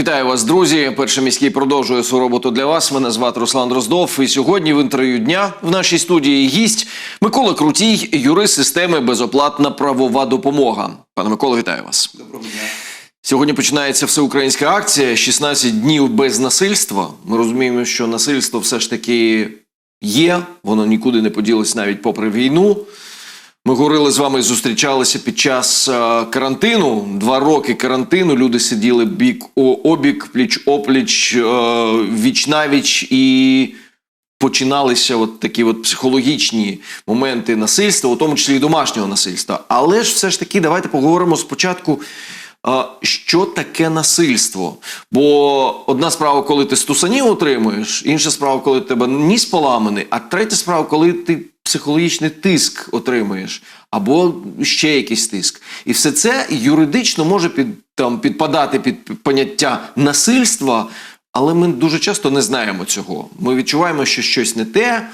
Вітаю вас, друзі. Перший міський продовжує свою роботу для вас. Мене звати Руслан Дроздов. І сьогодні в інтерв'ю дня в нашій студії гість Микола Крутій, юрист системи безоплатна правова допомога. Пане Миколо, вітаю вас. Доброго дня. Сьогодні починається всеукраїнська акція «16 днів без насильства. Ми розуміємо, що насильство все ж таки є, воно нікуди не поділось навіть попри війну. Ми говорили з вами, зустрічалися під час е, карантину. Два роки карантину. Люди сиділи бік обік, пліч опліч, е, віч навіч і починалися от такі от психологічні моменти насильства, у тому числі і домашнього насильства. Але ж все ж таки, давайте поговоримо спочатку. Що таке насильство? Бо одна справа, коли ти стусанів отримуєш, інша справа, коли тебе ніс поламаний, а третя справа, коли ти психологічний тиск отримуєш, або ще якийсь тиск. І все це юридично може під, там, підпадати під поняття насильства, але ми дуже часто не знаємо цього. Ми відчуваємо, що щось не те.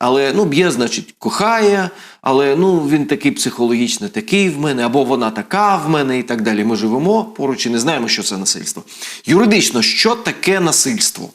Але ну б'є, значить, кохає, але ну він такий психологічно такий в мене, або вона така в мене, і так далі. Ми живемо поруч і не знаємо, що це насильство. Юридично, що таке насильство?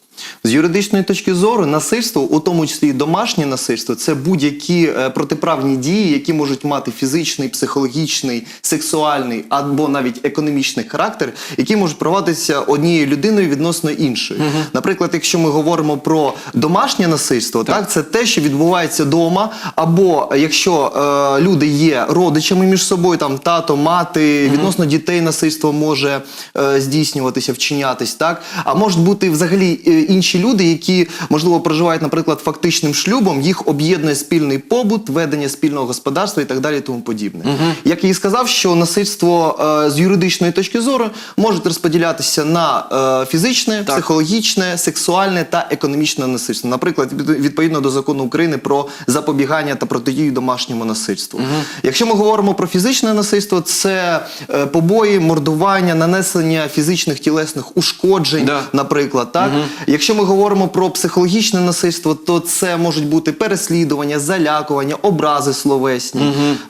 З юридичної точки зору, насильство, у тому числі і домашнє насильство, це будь-які е, протиправні дії, які можуть мати фізичний, психологічний, сексуальний або навіть економічний характер, які можуть проводитися однією людиною відносно іншої. Наприклад, якщо ми говоримо про домашнє насильство, так, це те, що відбувається вдома, або якщо е, люди є родичами між собою, там тато, мати, відносно дітей насильство може е, здійснюватися, вчинятись, так. А можуть бути взагалі е, інші люди, які можливо проживають, наприклад, фактичним шлюбом, їх об'єднує спільний побут, ведення спільного господарства і так далі, і тому подібне. Як я і сказав, що насильство е, з юридичної точки зору може розподілятися на е, фізичне, Так. психологічне, сексуальне та економічне насильство. Наприклад, від- відповідно до закону України про запобігання та протидію домашньому насильству. Якщо ми говоримо про фізичне насильство, це е, побої, мордування, нанесення фізичних тілесних ушкоджень, Да. наприклад, так. Якщо ми говоримо про психологічне насильство, то це можуть бути переслідування, залякування, образи словесні,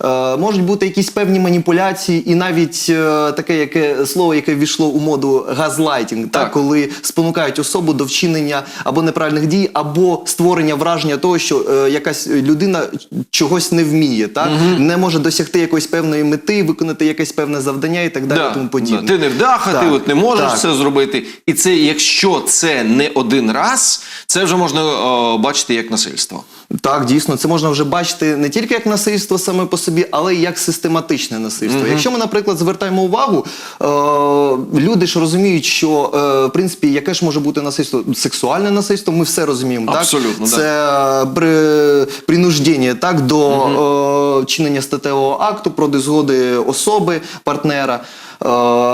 е, можуть бути якісь певні маніпуляції, і навіть е, таке яке слово, яке ввійшло у моду газлайтінг, так. Так. коли спонукають особу до вчинення або неправильних дій, або створення враження того, що е, якась людина чогось не вміє, так не може досягти якоїсь певної мети, виконати якесь певне завдання і так далі. і тому подібне. да. Ти не вдаха, ти от не можеш так. це зробити. І це, якщо це не один раз, це вже можна о, бачити як насильство. Так, дійсно, це можна вже бачити не тільки як насильство саме по собі, але й як систематичне насильство. Якщо ми, наприклад, звертаємо увагу, е, люди ж розуміють, що е, в принципі яке ж може бути насильство, сексуальне насильство, ми все розуміємо. Абсолютно, так? Це е, при, принуждення так, до е, чинення статевого акту проти згоди особи, партнера. Е,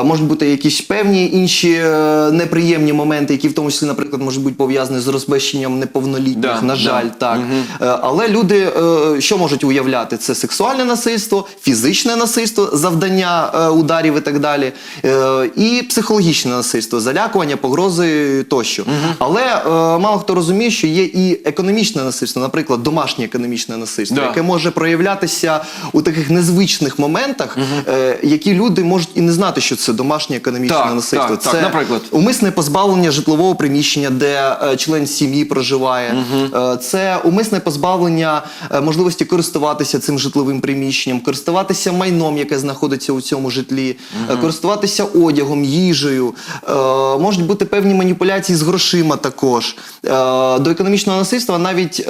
можуть бути якісь певні інші е, неприємні моменти, які в тому числі, наприклад, можуть бути пов'язані з розбещенням неповнолітніх. Да, на жаль, да. так. Е, Але люди е, що можуть уявляти? Це сексуальне насильство, фізичне насильство, завдання е, ударів і так далі, е, і психологічне насильство, залякування, погрози тощо. Але е, мало хто розуміє, що є і економічне насильство, наприклад, домашнє економічне насильство, Да. яке може проявлятися у таких незвичних моментах, е, які люди можуть і не знати, що це домашнє економічне Так, насильство. так, так, це наприклад. умисне позбавлення житлового приміщення, де е, член сім'ї проживає. Е, це умисне позбавлення е, можливості користуватися цим житловим приміщенням, користуватися майном, яке знаходиться у цьому житлі, е, користуватися одягом, їжею. Е, можуть бути певні маніпуляції з грошима також. До економічного насильства навіть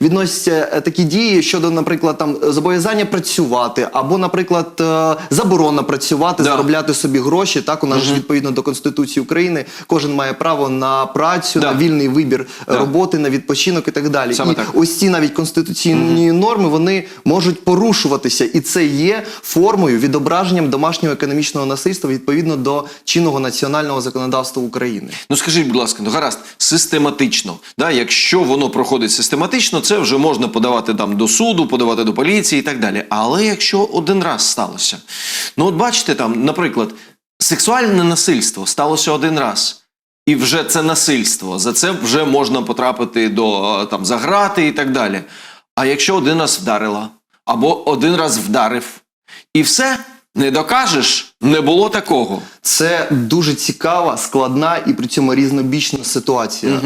відносяться такі дії щодо, наприклад, там зобов'язання працювати, або, наприклад, заборона працювати, Да. заробляти собі гроші. Так, у нас ж відповідно до Конституції України кожен має право на працю, Да. на вільний вибір Да. роботи, на відпочинок і так далі. Саме і. Ось ці навіть конституційні норми вони можуть порушуватися, і це є формою відображенням домашнього економічного насильства відповідно до чинного національного законодавства України. Ну скажіть, будь ласка, ну гаразд, систематично. Да? Якщо воно проходить систематично, це вже можна подавати там до суду, подавати до поліції і так далі. Але якщо один раз сталося, ну от бачите, там, наприклад, сексуальне насильство сталося один раз. І вже це насильство. За це вже можна потрапити до е, там заграти і так далі. А якщо один раз вдарила, або один раз вдарив, і все, не докажеш, Не було такого. Це дуже цікава, складна і при цьому різнобічна ситуація. Е,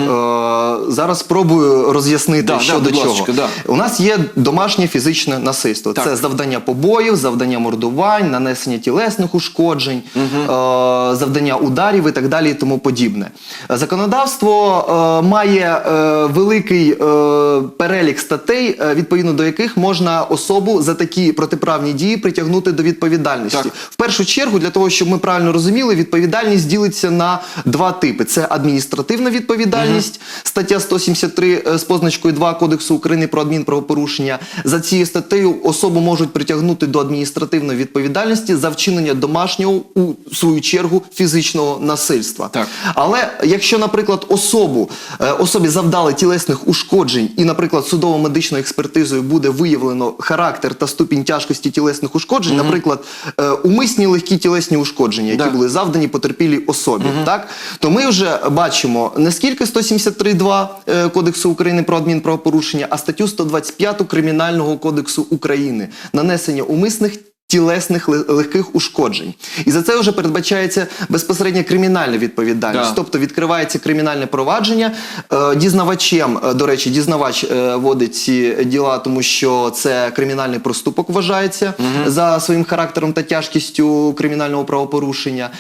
зараз спробую роз'яснити, Да, що да, до чого. ласка, да. У нас є домашнє фізичне насильство. Так. Це завдання побоїв, завдання мордувань, нанесення тілесних ушкоджень, е, завдання ударів і так далі, і тому подібне. Законодавство е, має е, великий е, перелік статей, е, відповідно до яких можна особу за такі протиправні дії притягнути до відповідальності. Так. В першу чергу, для того, щоб ми правильно розуміли, відповідальність ділиться на два типи: це адміністративна відповідальність, стаття 173 е, з позначкою 2 Кодексу України про адмінправопорушення. За цією статтею особу можуть притягнути до адміністративної відповідальності за вчинення домашнього у свою чергу фізичного насильства. Так. Але якщо, наприклад, особу е, особі завдали тілесних ушкоджень, і, наприклад, судово-медичною експертизою буде виявлено характер та ступінь тяжкості тілесних ушкоджень, наприклад, е, умисні легкі тілесні ушкодження, які Да. були завдані потерпілій особі, так то ми вже бачимо не скільки 173.2 е, Кодексу України про адмінправопорушення, а статтю 125 Кримінального кодексу України нанесення умисних. Тілесних легких ушкоджень, і за це вже передбачається безпосередня кримінальна відповідальність. Да. Тобто відкривається кримінальне провадження. Е, Дізнавачем, е, до речі, дізнавач е, водить ці діла, тому що це кримінальний проступок вважається за своїм характером та тяжкістю кримінального правопорушення.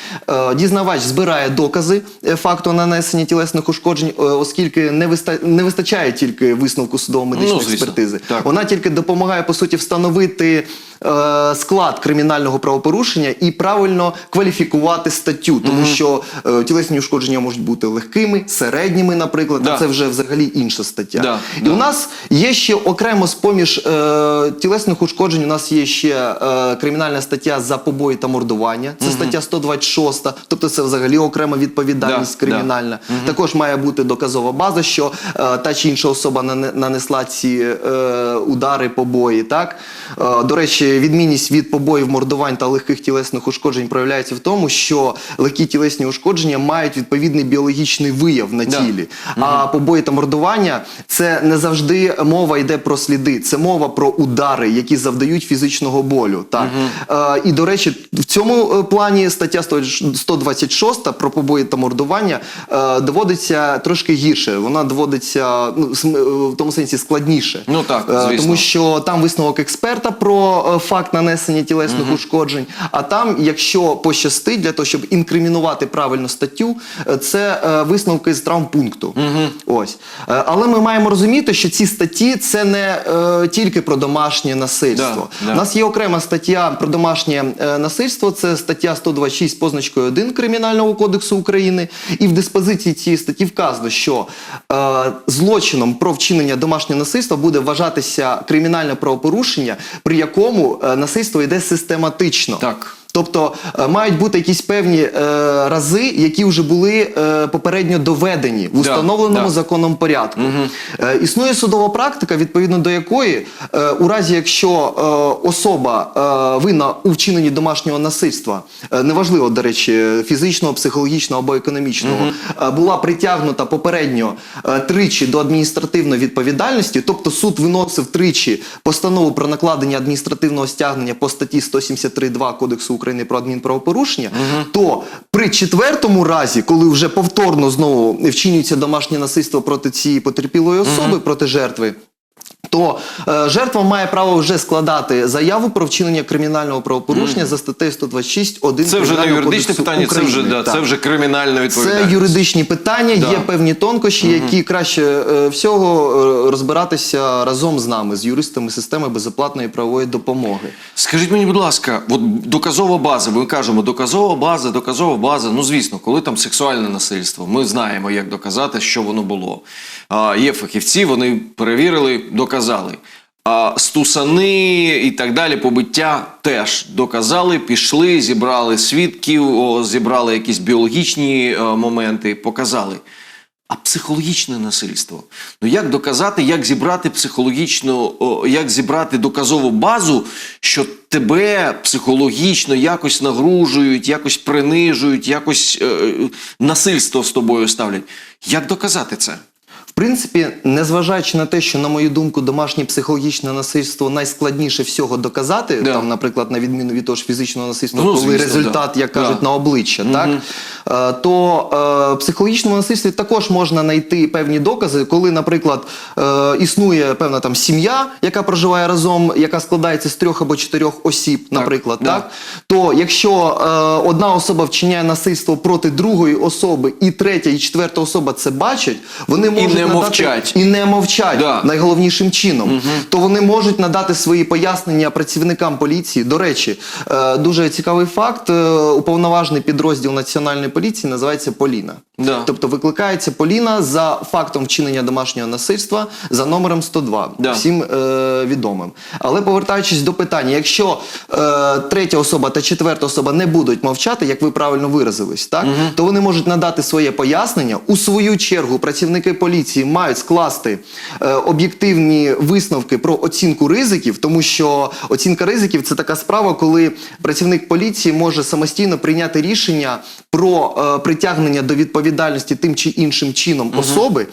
Дізнавач збирає докази факту нанесення тілесних ушкоджень, оскільки не виста- не вистачає тільки висновку судово-медичної Ну, експертизи. Так. Вона тільки допомагає по суті встановити е, склад кримінального правопорушення і правильно кваліфікувати статтю, тому що е, тілесні ушкодження можуть бути легкими, середніми, наприклад, Да. а це вже взагалі інша стаття. Да, І да. у нас є ще окремо з поміж е, тілесних ушкоджень. У нас є ще е, кримінальна стаття за побої та мордування. Це стаття 126, тобто це взагалі окрема відповідальність Да, да. кримінальна. Також має бути доказова база, що е, та чи інша особа нане- нанесла ці е, удари, побої. Так е, до речі, відмінність від побоїв, мордувань та легких тілесних ушкоджень проявляється в тому, що легкі тілесні ушкодження мають відповідний біологічний вияв на Да. тілі. А побої та мордування це не завжди мова йде про сліди, це мова про удари, які завдають фізичного болю. Так е, і до речі, в цьому е, плані стаття 100 126 про побої та мордування е, доводиться трошки гірше. Вона доводиться ну, е, в тому сенсі складніше. Ну так, Е, звісно. тому що там висновок експерта про факт нанесення тілесних ушкоджень. А там, якщо пощастить для того, щоб інкримінувати правильно статтю, е, це е, висновки з травмпункту. Ось. Е, Але ми маємо розуміти, що ці статті це не е, тільки про домашнє насильство. Да, да. У нас є окрема стаття про домашнє е, насильство. Це стаття 126 з позначкою 1 Кримінального кодексу України. І в диспозиції цієї статті вказано, що е, злочином про вчинення домашнього насильства буде вважатися кримінальне правопорушення, при якому насильство йде систематично. Так. Тобто е, мають бути якісь певні е, рази, які вже були е, попередньо доведені в установленому да. законом порядку. Е, існує судова практика, відповідно до якої, е, у разі якщо е, особа е, винна у вчиненні домашнього насильства, е, неважливо, до речі, фізичного, психологічного або економічного, е, була притягнута попередньо е, тричі до адміністративної відповідальності, тобто суд виносив тричі постанову про накладення адміністративного стягнення по статті 173.2 Кодексу України про адмінправопорушення, то при четвертому разі, коли вже повторно знову вчинюється домашнє насильство проти цієї потерпілої особи, проти жертви. То е, жертва має право вже складати заяву про вчинення кримінального правопорушення за статтею 126 1 Це вже не Кримінального юридичне кодексу питання, це України. вже, да, Так. це вже кримінальна Це відповідальність. юридичні питання, Да. є певні тонкощі, які краще е, всього е, розбиратися разом з нами, з юристами системи безоплатної правової допомоги. Скажіть мені, будь ласка, от доказова база, ми кажемо, доказова база, доказова база. Ну, звісно, коли там сексуальне насильство, ми знаємо, як доказати, що воно було. А, є фахівці, вони перевірили, доказали. А стусани і так далі, побиття теж доказали, пішли, зібрали свідків, о, зібрали якісь біологічні е, моменти, показали. А психологічне насильство. Ну як доказати, як зібрати психологічну, о, як зібрати доказову базу, що тебе психологічно якось нагружують, якось принижують, якось е, насильство з тобою ставлять. Як доказати це? В принципі, незважаючи на те, що, на мою думку, домашнє психологічне насильство найскладніше всього доказати, Да. там, наприклад, на відміну від того ж фізичного насильства, Ну, коли звісно, результат, да. як кажуть, Да. на обличчя, так е, то е, психологічному насильстві також можна знайти певні докази, коли, наприклад, е, існує певна там сім'я, яка проживає разом, яка складається з трьох або чотирьох осіб, наприклад, да. так то якщо е, одна особа вчиняє насильство проти другої особи, і третя, і четверта особа це бачать, вони можуть не надати, мовчать. і не мовчать Да. найголовнішим чином, то вони можуть надати свої пояснення працівникам поліції. До речі, е, дуже цікавий факт: е, уповноважений підрозділ національної поліції називається Поліна. Да. Тобто викликається Поліна за фактом вчинення домашнього насильства за номером 102, Да. всім е, відомим. Але повертаючись до питання, якщо е, третя особа та четверта особа не будуть мовчати, як ви правильно виразились, так то вони можуть надати своє пояснення. У свою чергу працівники поліції мають скласти е, об'єктивні висновки про оцінку ризиків, тому що оцінка ризиків це така справа, коли працівник поліції може самостійно прийняти рішення про е, притягнення до відповідальності тим чи іншим чином особи, е,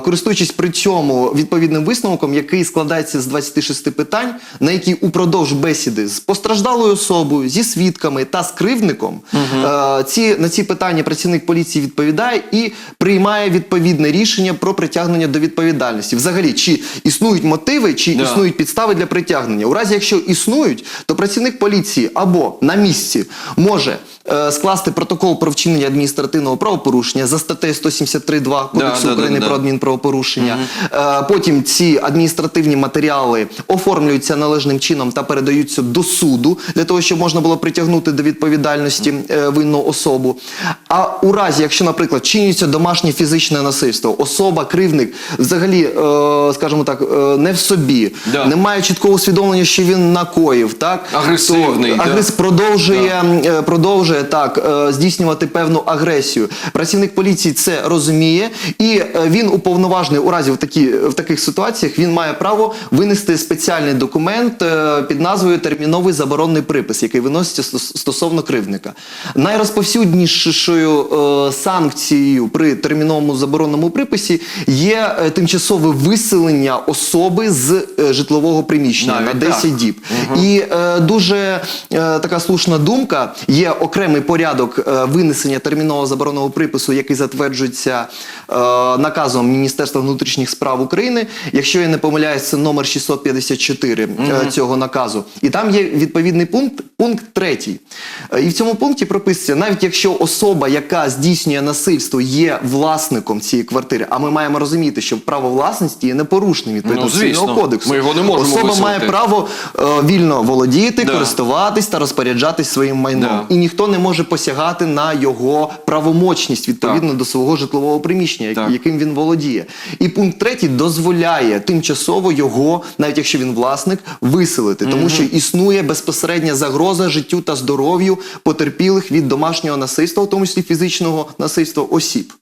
користуючись при цьому відповідним висновком, який складається з 26 питань, на які упродовж бесіди з постраждалою особою, зі свідками та з кривдником, ці, на ці питання працівник поліції відповідає і приймає відповідне рішення про притягнення до відповідальності. Взагалі, чи існують мотиви, чи Да. існують підстави для притягнення. У разі, якщо існують, то працівник поліції або на місці може скласти протокол про вчинення адміністративного правопорушення за статтею 173.2 Кодексу Да, да, України да, про адмінправопорушення. Е, потім ці адміністративні матеріали оформлюються належним чином та передаються до суду для того, щоб можна було притягнути до відповідальності е, винну особу. А у разі, якщо, наприклад, чинюється домашнє фізичне насильство, особа, кривник, взагалі, е, скажімо так, е, не в собі, Да. не має чіткого усвідомлення, що він накоїв, так Агресивний, то, да. продовжує, е, продовжує так е, здійснювати певну агресію. Працівник поліції це розуміє, і е, він уповноважений у разі в такі в таких ситуаціях. Він має право винести спеціальний документ е, під назвою терміновий заборонний припис, який виноситься стосовно кривдника. Найрозповсюднішою санкцією при терміновому заборонному приписі є тимчасове виселення особи з житлового приміщення Навіть на 10 так. діб. І е, дуже така слушна думка. Є окремий порядок е, винесення термінового заборонного припису, який затверджується е, наказом Міністерства внутрішніх справ України. Якщо я не помиляюсь, це номер 654 е, цього наказу. І там є відповідний пункт, пункт третій. Е, І в цьому пункті прописується, навіть якщо особа, яка здійснює насильство, є власником цієї квартири, а ми маємо розуміти, що право власності є непорушним відповідно Ну, звісно. кодексу. Ми його не можемо Особа виселити. має право е, вільно володіти, Да. користуватись та розпоряджатись своїм майном. Да. І ніхто не може посягати на його правомочність відповідно до свого житлового приміщення, Так. яким він володіє. І пункт третій дозволяє тимчасово його, навіть якщо він власник, виселити, тому що існує безпосередня загроза життю та здоров'ю потерпілих від домашнього насильства, в тому числі фізичного насильства осіб.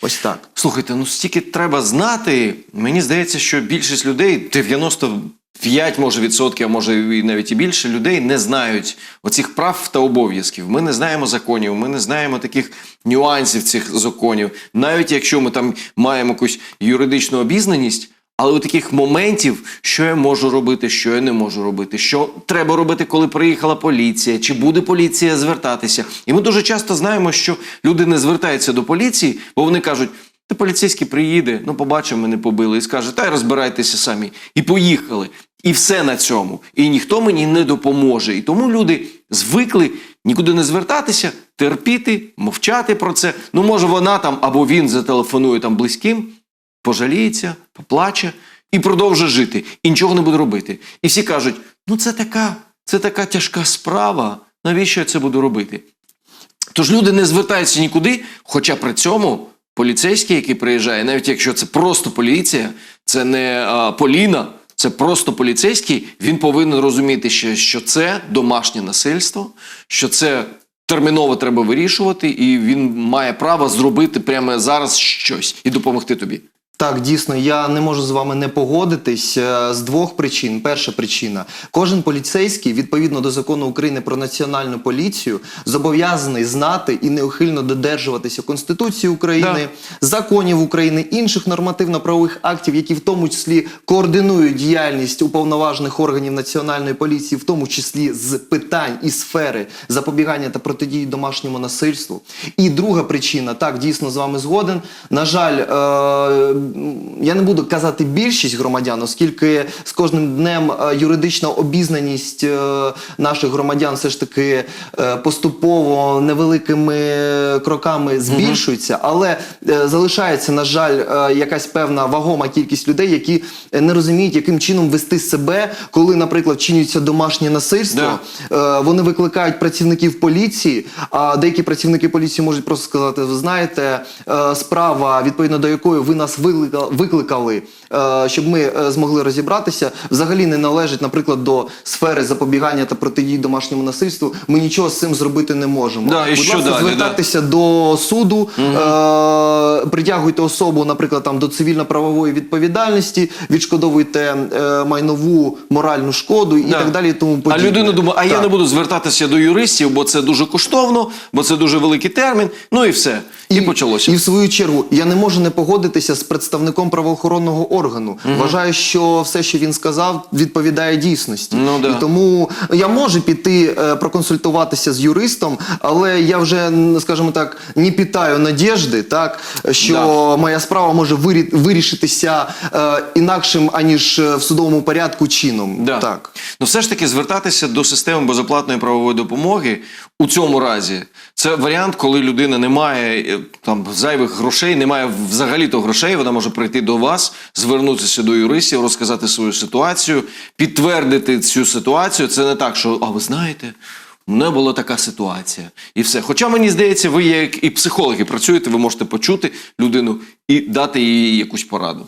Ось так. Слухайте, ну стільки треба знати. Мені здається, що більшість людей, 95 може відсотків, а може і навіть і більше людей не знають оцих прав та обов'язків. Ми не знаємо законів, ми не знаємо таких нюансів цих законів. Навіть якщо ми там маємо якусь юридичну обізнаність. Але у таких моментів, що я можу робити, що я не можу робити, що треба робити, коли приїхала поліція, чи буде поліція звертатися. І ми дуже часто знаємо, що люди не звертаються до поліції, бо вони кажуть, та поліцейський приїде, ну побачив, мене побили, і скаже, та й розбирайтеся самі. І поїхали. І все на цьому. І ніхто мені не допоможе. І тому люди звикли нікуди не звертатися, терпіти, мовчати про це. Ну, може, вона там або він зателефонує там близьким пожаліється, поплаче і продовжує жити, і нічого не буде робити. І всі кажуть: ну це така, це така тяжка справа. Навіщо я це буду робити? Тож люди не звертаються нікуди, хоча при цьому поліцейський, який приїжджає, навіть якщо це просто поліція, це не а, Поліна, це просто поліцейський, він повинен розуміти, що, що це домашнє насильство, що це терміново треба вирішувати, і він має право зробити прямо зараз щось і допомогти тобі. Так, дійсно, я не можу з вами не погодитись е, з двох причин. Перша причина: кожен поліцейський, відповідно до закону України про національну поліцію, зобов'язаний знати і неухильно додержуватися Конституції України, законів України, інших нормативно-правових актів, які в тому числі координують діяльність уповноважених органів національної поліції, в тому числі з питань і сфери запобігання та протидії домашньому насильству. І друга причина, так дійсно з вами згоден. На жаль, е, я не буду казати більшість громадян, оскільки з кожним днем е, юридична обізнаність е, наших громадян все ж таки е, поступово невеликими кроками збільшується, але залишається, на жаль, якась певна вагома кількість людей, які не розуміють, яким чином вести себе, коли, наприклад, чинюється домашнє насильство. Вони викликають працівників поліції, а деякі працівники поліції можуть просто сказати: ви знаєте, справа, відповідно до якої ви нас виклика- викликали, щоб ми е, змогли розібратися, взагалі не належить, наприклад, до сфери запобігання та протидії домашньому насильству. Ми нічого з цим зробити не можемо. Да, і Будь що ласка, далі, да? до суду, е, притягуйте особу, наприклад, там до цивільно-правової відповідальності, відшкодовуйте е, майнову моральну шкоду і Да. так далі. І тому А подібне. людина думає, а я не буду звертатися до юристів, бо це дуже коштовно, бо це дуже великий термін. Ну і все. І, почалося. І в свою чергу я не можу не погодитися з представником правоохоронного органу. Вважаю, що все, що він сказав, відповідає дійсності. Ну, да. І тому я можу піти е, проконсультуватися з юристом, але я вже, скажімо так, не питаю надіжди, так що Да. моя справа може вирі- вирішитися е, інакшим аніж е, в судовому порядку чином. Да. Так. Ну, все ж таки звертатися до системи безоплатної правової допомоги у цьому разі це варіант, коли людина не має е, там зайвих грошей, не має взагалі-то грошей. Вона може прийти до вас, звернутися до юристів, розказати свою ситуацію, підтвердити цю ситуацію. Це не так, що а ви знаєте. У мене була така ситуація, і все. Хоча мені здається, ви як і психологи працюєте, ви можете почути людину і дати їй якусь пораду.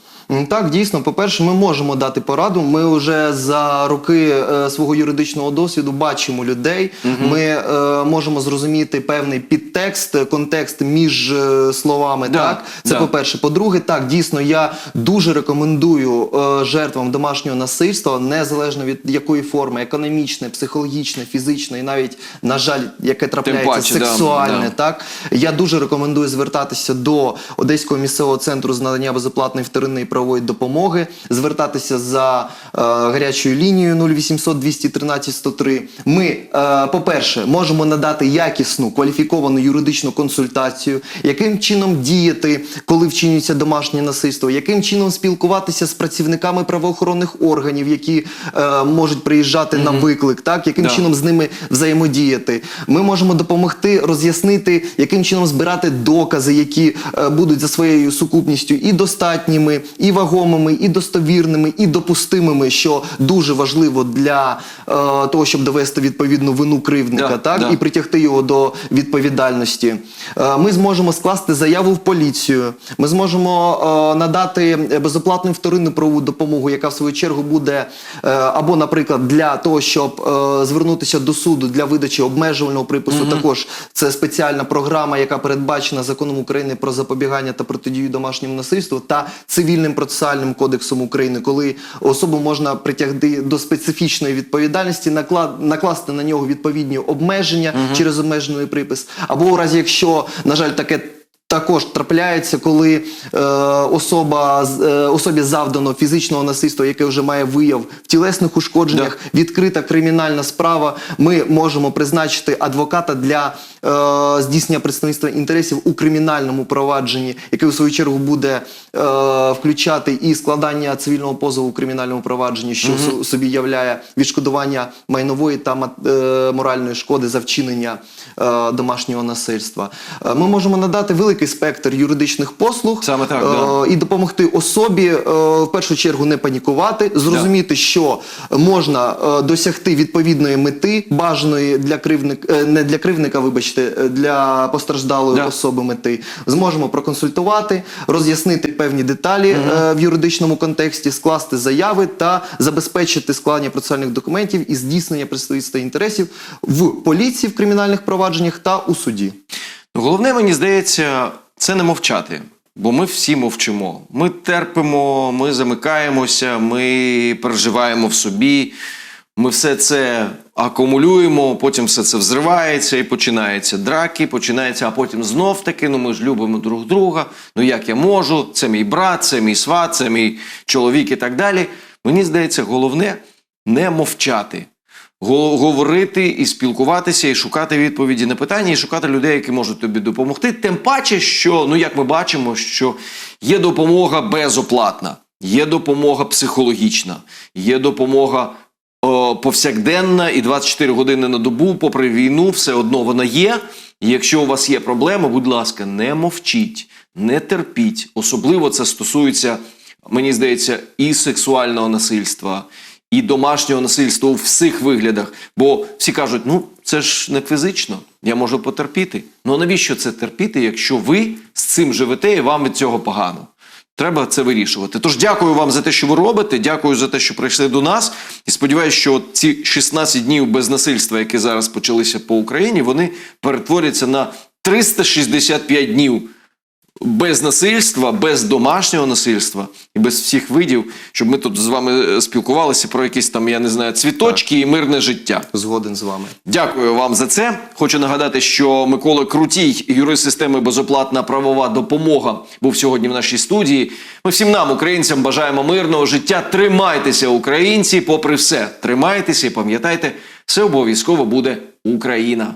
Так, дійсно, по-перше, ми можемо дати пораду. Ми вже за роки е, свого юридичного досвіду бачимо людей. Ми е, можемо зрозуміти певний підтекст, контекст між е, словами. Да, так, це да. по-перше. По-друге, так, дійсно, я дуже рекомендую е, жертвам домашнього насильства, незалежно від якої форми, економічне, психологічне, фізичне і навіть, на жаль, яке трапляється паче, да, сексуальне. да. Так я дуже рекомендую звертатися до Одеського місцевого центру з надання безоплатної вторинної правової допомоги, звертатися за е, гарячою лінією 0800 213 103. Ми, е, по-перше, можемо надати якісну кваліфіковану юридичну консультацію, яким чином діяти, коли вчинюється домашнє насильство, яким чином спілкуватися з працівниками правоохоронних органів, які е, можуть приїжджати на виклик, так яким Да. чином з ними взаємодіяти. Ми можемо допомогти роз'яснити, яким чином збирати докази, які е, будуть за своєю сукупністю і достатніми, і вагомими, і достовірними, і допустимими, що дуже важливо для е, того, щоб довести відповідну вину кривдника, Да, так да. і притягти його до відповідальності. Е, Ми зможемо скласти заяву в поліцію. Ми зможемо е, надати безоплатну вторинну правову допомогу, яка в свою чергу буде е, або, наприклад, для того, щоб е, звернутися до суду для видачі обмежувального припису. Також це спеціальна програма, яка передбачена законом України про запобігання та протидію домашньому насильству та цивільним процесуальним кодексом України, коли особу можна притягти до специфічної відповідальності, наклад, накласти на нього відповідні обмеження через обмежений припис, або у разі, якщо на жаль таке. Також трапляється, коли е, особа е, особі завдано фізичного насильства, яке вже має вияв в тілесних ушкодженнях, відкрита кримінальна справа. Ми можемо призначити адвоката для здійснення представництва інтересів у кримінальному провадженні, яке у свою чергу буде е, включати і складання цивільного позову у кримінальному провадженні, що в собі являє відшкодування майнової та е, моральної шкоди за вчинення е, домашнього насильства. Е, Ми можемо надати великий спектр юридичних послуг Саме так, е, да. і допомогти особі е, в першу чергу не панікувати, зрозуміти, що можна е, досягти відповідної мети, бажаної для кривника, не для кривника, вибачте, е, для постраждалої Да. особи мети. Зможемо проконсультувати, роз'яснити певні деталі е, в юридичному контексті, скласти заяви та забезпечити складення процесуальних документів і здійснення представництва інтересів в поліції в кримінальних провадженнях та у суді. Ну, головне, мені здається, це не мовчати. Бо ми всі мовчимо. Ми терпимо, ми замикаємося, ми переживаємо в собі. Ми все це акумулюємо, потім все це взривається і починаються драки, починається, а потім знов таки, ну ми ж любимо друг друга. Ну як я можу? Це мій брат, це мій сват, це мій чоловік і так далі. Мені здається, головне не мовчати. Говорити і спілкуватися, і шукати відповіді на питання, і шукати людей, які можуть тобі допомогти. Тим паче, що ну як ми бачимо, що є допомога безоплатна, є допомога психологічна, є допомога повсякденна і 24 години на добу, попри війну, все одно вона є. Якщо у вас є проблеми, будь ласка, не мовчіть, не терпіть. Особливо це стосується, мені здається, і сексуального насильства, і домашнього насильства у всіх виглядах. Бо всі кажуть, ну це ж не фізично, я можу потерпіти. Ну навіщо це терпіти, якщо ви з цим живете і вам від цього погано? Треба це вирішувати. Тож дякую вам за те, що ви робите. Дякую за те, що прийшли до нас. І сподіваюся, що ці 16 днів без насильства, які зараз почалися по Україні, вони перетворяться на 365 днів без насильства, без домашнього насильства і без всіх видів, щоб ми тут з вами е, спілкувалися про якісь там, я не знаю, цвіточки і мирне життя. Згоден з вами. Дякую вам за це. Хочу нагадати, що Микола Крутій, юрист системи безоплатна правова допомога, був сьогодні в нашій студії. Ми всім нам, українцям, бажаємо мирного життя. Тримайтеся, українці, попри все. Тримайтеся і пам'ятайте, все обов'язково буде Україна.